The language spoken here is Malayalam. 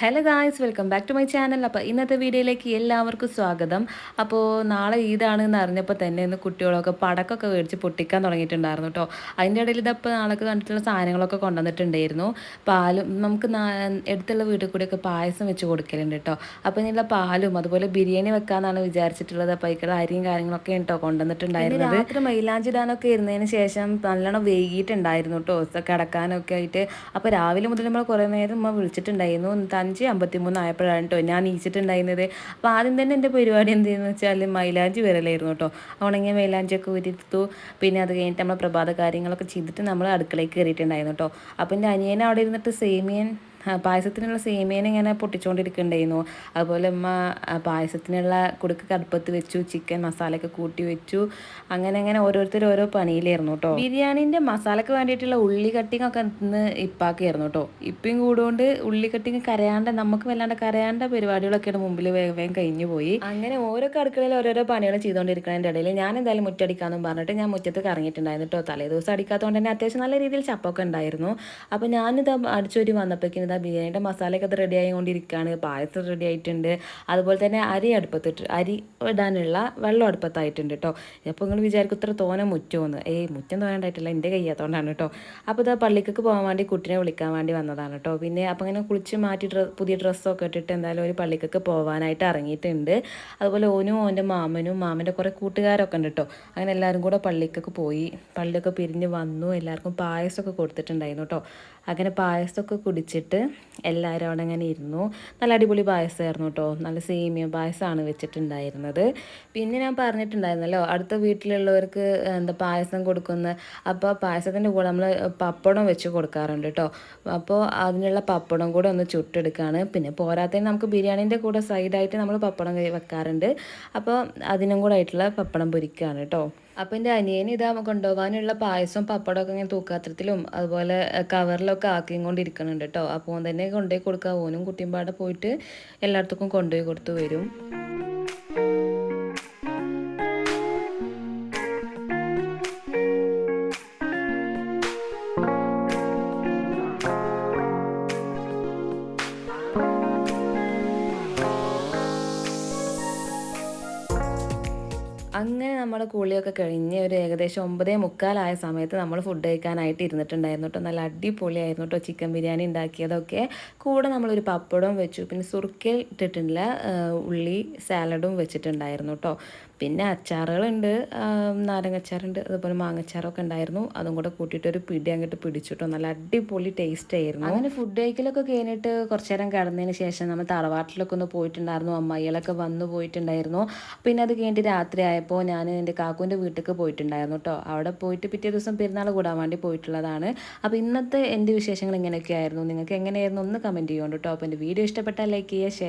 Hello guys welcome back to my channel അപ്പോൾ ഇന്നത്തെ വീഡിയോയിലേക്ക് എല്ലാവർക്കും സ്വാഗതം. അപ്പോൾ നാളെ ഈദാണെന്ന് അറിഞ്ഞപ്പോൾ തന്നെ ഇന്ന് കുട്ടികളൊക്കെ പടക്കൊക്കെ മേടിച്ച് പൊട്ടിക്കാൻ തുടങ്ങിയിട്ടുണ്ടായിരുന്നു കേട്ടോ അതിന്റെ ഇടയിൽ ഇതപ്പോൾ നാളൊക്കെ കണ്ടിട്ടുള്ള സാധനങ്ങളൊക്കെ കൊണ്ടുവന്നിട്ടുണ്ടായിരുന്നു. പാലും നമുക്ക് അടുത്തുള്ള വീട്ടിൽ കൂടിയൊക്കെ പായസം വെച്ച് കൊടുക്കലുണ്ട് കേട്ടോ അപ്പോൾ ഇതിനുള്ള പാലും അതുപോലെ ബിരിയാണി വെക്കാമെന്നാണ് വിചാരിച്ചിട്ടുള്ളത്. അപ്പോൾ അതിക്കുള്ള അരിയും കാര്യങ്ങളൊക്കെ കേട്ടോ കൊണ്ടുവന്നിട്ടുണ്ടായിരുന്നത്. രാത്രി മൈലാഞ്ചി ഇടാനൊക്കെ ഇരുന്നതിന് ശേഷം നല്ലോണം വൈകിട്ടുണ്ടായിരുന്നു കേട്ടോ കിടക്കാനൊക്കെ ആയിട്ട്. അപ്പോൾ രാവിലെ മുതൽ നമ്മൾ കുറേ നേരം നമ്മൾ വിളിച്ചിട്ടുണ്ടായിരുന്നു. അഞ്ച് ആയപ്പോഴാണ് കേട്ടോ ഞാൻ നീച്ചിട്ടുണ്ടായിരുന്നത്. അപ്പോൾ ആദ്യം തന്നെ എന്റെ പരിപാടി എന്തെന്ന് വെച്ചാൽ മൈലാഞ്ചി വരലായിരുന്നു കേട്ടോ ഉണങ്ങിയ മൈലാഞ്ചിയൊക്കെ ഉരുത്തു പിന്നെ അത് കഴിഞ്ഞിട്ട് നമ്മൾ പ്രഭാത കാര്യങ്ങളൊക്കെ ചെയ്തിട്ട് നമ്മൾ അടുക്കളയിൽ കയറിയിട്ടുണ്ടായിരുന്നു കേട്ടോ അപ്പോൾ എന്റെ അനിയനെ അവിടെ ഇരുന്നിട്ട് സേമിയൻ പായസത്തിനുള്ള സേമിയനെ ഇങ്ങനെ പൊട്ടിച്ചുകൊണ്ടിരിക്കുന്നുണ്ടായിരുന്നു അതുപോലെ അമ്മ പായസത്തിനുള്ള കുടുക്ക് കടുപ്പത്ത് വെച്ചു ചിക്കൻ മസാലയൊക്കെ കൂട്ടി വെച്ചു. അങ്ങനെ അങ്ങനെ ഓരോരുത്തർ ഓരോ പണിയിലായിരുന്നു കേട്ടോ ബിരിയാണീന്റെ മസാലയ്ക്ക് വേണ്ടിയിട്ടുള്ള ഉള്ളി കട്ടിങ് ഒക്കെ ഇന്ന് ഇപ്പാക്കിയായിരുന്നു കേട്ടോ ഇപ്പം കൂടുകൊണ്ട് ഉള്ളി കട്ടിങ് കരയാണ്ട നമുക്ക് വല്ലാണ്ട് കരയാണ്ട പരിപാടികളൊക്കെയാണ് മുമ്പിൽ വേഗം കഴിഞ്ഞു പോയി. അങ്ങനെ ഓരോ അടുക്കളയിൽ ഓരോരോ പണികൾ ചെയ്തുകൊണ്ടിരിക്കുന്നതിന്റെ ഇടയിൽ ഞാൻ എന്തായാലും മുറ്റടിക്കാമെന്നും പറഞ്ഞിട്ട് ഞാൻ മുറ്റത്ത് കറങ്ങിയിട്ടുണ്ടായിരുന്നു കേട്ടോ തലേ ദിവസം അടിക്കാത്തതുകൊണ്ട് തന്നെ അത്യാവശ്യം നല്ല രീതിയിൽ ചപ്പൊക്കെ ഉണ്ടായിരുന്നു. അപ്പോൾ ഞാനിത് അടിച്ചൊരു വന്നപ്പോഴേക്കും ഇതാ ബിരിയാണിയുടെ മസാലയൊക്കെ അത് റെഡി ആയിക്കൊണ്ടിരിക്കുകയാണ്. പായസം റെഡി ആയിട്ടുണ്ട്. അതുപോലെ തന്നെ അരി അടുപ്പത്തിട്ട് അരി ഇടാനുള്ള വെള്ളം അടുപ്പത്തായിട്ടുണ്ട് കേട്ടോ അപ്പോൾ നിങ്ങൾ വിചാരിക്കും ഇത്ര തോന മുറ്റമെന്ന് ഏയ് മുറ്റം തോന്നണ്ടായിട്ടില്ല എന്റെ കയ്യാത്തോണ്ടാണ് കേട്ടോ അപ്പോൾ ഇതാ പള്ളിക്കൊക്കെ പോകാൻ വേണ്ടി കുട്ടിനെ വിളിക്കാൻ വേണ്ടി വന്നതാണ് കേട്ടോ പിന്നെ അപ്പോൾ ഇങ്ങനെ കുളിച്ച് മാറ്റി ഡ്രസ് പുതിയ ഡ്രസ്സൊക്കെ ഇട്ടിട്ട് എന്തായാലും ഒരു പള്ളിക്കൊക്കെ പോകാനായിട്ട് ഇറങ്ങിയിട്ടുണ്ട്. അതുപോലെ ഓനും ഓന്റെ മാമനും മാമന്റെ കുറേ കൂട്ടുകാരൊക്കെ ഉണ്ട് കേട്ടോ അങ്ങനെ എല്ലാവരും കൂടെ പള്ളിക്കൊക്കെ പോയി പള്ളിയൊക്കെ പിരിഞ്ഞ് വന്നു. എല്ലാവർക്കും പായസമൊക്കെ കൊടുത്തിട്ടുണ്ടായിരുന്നു കേട്ടോ അങ്ങനെ പായസമൊക്കെ കുടിച്ചിട്ട് എല്ലാവരും അവിടെ അങ്ങനെ ഇരുന്നു. നല്ല അടിപൊളി പായസമായിരുന്നു കേട്ടോ. നല്ല സേമിയ പായസമാണ് വെച്ചിട്ടുണ്ടായിരുന്നത്. പിന്നെ ഞാൻ പറഞ്ഞിട്ടുണ്ടായിരുന്നല്ലോ അടുത്ത വീട്ടിലുള്ളവർക്ക് എന്താ പായസം കൊടുക്കുന്ന അപ്പോൾ പായസത്തിന്റെ കൂടെ നമ്മൾ പപ്പടം വെച്ച് കൊടുക്കാറുണ്ട് കേട്ടോ. അപ്പോൾ അതിനുള്ള പപ്പടം കൂടെ ഒന്ന് ചുട്ടെടുക്കുകയാണ് പിന്നെ പോരാത്തതിന് നമുക്ക് ബിരിയാണീന്റെ കൂടെ സൈഡായിട്ട് നമ്മൾ പപ്പടം വെക്കാറുണ്ട്. അപ്പോൾ അതിനും കൂടെ ആയിട്ടുള്ള പപ്പടം പൊരിക്കുകയാണ് കേട്ടോ. അപ്പം എന്റെ അനിയന് ഇതാ കൊണ്ടുപോകാനുള്ള പായസവും പപ്പടമൊക്കെ ഇങ്ങനെ തൂക്കാത്രത്തിലും അതുപോലെ കവറിലൊക്കെ ആക്കിക്കൊണ്ടിരിക്കുന്നുണ്ട് കേട്ടോ അപ്പോൾ തന്നെ കൊണ്ടുപോയി കൊടുക്കുക ഓനും കുട്ടിയും പാടെ പോയിട്ട് എല്ലായിടത്തേക്കും കൊണ്ടുപോയി കൊടുത്തു വരും. അങ്ങനെ നമ്മുടെ കുളിയൊക്കെ കഴിഞ്ഞ് ഒരു ഏകദേശം ഒമ്പതേ മുക്കാലായ സമയത്ത് നമ്മൾ ഫുഡ് കഴിക്കാനായിട്ട് ഇരുന്നിട്ടുണ്ടായിരുന്നു കേട്ടോ. നല്ല അടിപൊളിയായിരുന്നു കേട്ടോ ചിക്കൻ ബിരിയാണി ഉണ്ടാക്കിയതൊക്കെ. കൂടെ നമ്മളൊരു പപ്പടവും വെച്ചു. പിന്നെ സുർക്കയിൽ ഇട്ടിട്ടുള്ള ഉള്ളി സാലഡും വെച്ചിട്ടുണ്ടായിരുന്നു കേട്ടോ. പിന്നെ അച്ചാറുകളുണ്ട് നാരങ്ങച്ചാറുണ്ട് അതുപോലെ മാങ്ങച്ചാറൊക്കെ ഉണ്ടായിരുന്നു. അതും കൂടെ കൂട്ടിയിട്ട് ഒരു പിടി അങ്ങോട്ട് പിടിച്ചിട്ടോ നല്ല അടിപൊളി ടേസ്റ്റ് ആയിരുന്നു. അങ്ങനെ ഫുഡ് കഴിക്കലൊക്കെ കഴിഞ്ഞിട്ട് കുറച്ചു നേരം കിടന്നതിന് ശേഷം നമ്മൾ തറവാട്ടിലൊക്കെ ഒന്ന് പോയിട്ടുണ്ടായിരുന്നു. അമ്മായികളൊക്കെ വന്നു പോയിട്ടുണ്ടായിരുന്നു. പിന്നെ അത് കഴിഞ്ഞിട്ട് രാത്രി ആയപ്പോൾ ഞാൻ എന്റെ കാക്കുവിന്റെ വീട്ടിലേക്ക് പോയിട്ടുണ്ടായിരുന്നു കേട്ടോ അവിടെ പോയിട്ട് പിറ്റേ ദിവസം പെരുന്നാൾ കൂടാൻ വേണ്ടി പോയിട്ടുള്ളതാണ്. അപ്പോൾ ഇന്നത്തെ എന്റെ വിശേഷങ്ങൾ ഇങ്ങനെയൊക്കെ ആയിരുന്നു? നിങ്ങൾക്ക് എങ്ങനെയായിരുന്നു? ഒന്ന് കമന്റ് ചെയ്യുന്നുണ്ട് കേട്ടോ അപ്പോൾ എന്റെ വീഡിയോ ഇഷ്ടപ്പെട്ടാൽ ലൈക്ക് ചെയ്യുക ഷെയർ